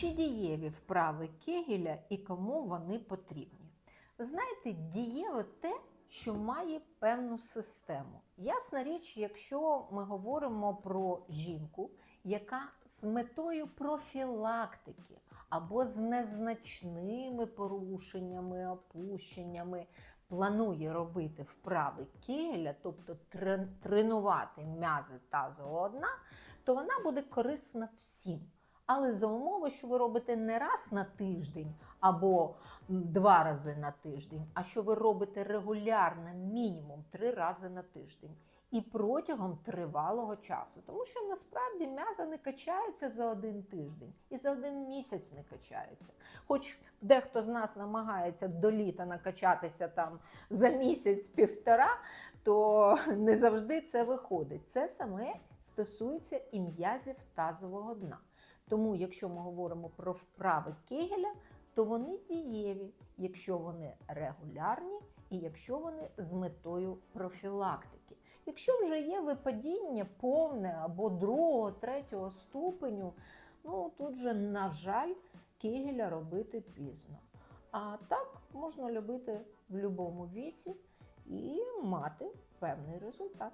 Чи дієві вправи Кегеля і кому вони потрібні? Ви знаєте, дієве те, що має певну систему. Ясна річ, якщо ми говоримо про жінку, яка з метою профілактики або з незначними порушеннями, опущеннями планує робити вправи Кегеля, тобто тренувати м'язи тазового дна, то вона буде корисна всім. Але за умови, що ви робите не раз на тиждень або два рази на тиждень, а що ви робите регулярно, мінімум три рази на тиждень. І протягом тривалого часу, тому що насправді м'язи не качаються за один тиждень і за один місяць не качаються. Хоч дехто з нас намагається до літа накачатися там за місяць-півтора, то не завжди це виходить. Це саме стосується і м'язів тазового дна. Тому, якщо ми говоримо про вправи Кегеля, то вони дієві, якщо вони регулярні і якщо вони з метою профілактики. Якщо вже є випадіння повне або другого, третього ступеню, ну тут же, на жаль, Кегеля робити пізно. А так можна робити в будь-якому віці і мати певний результат.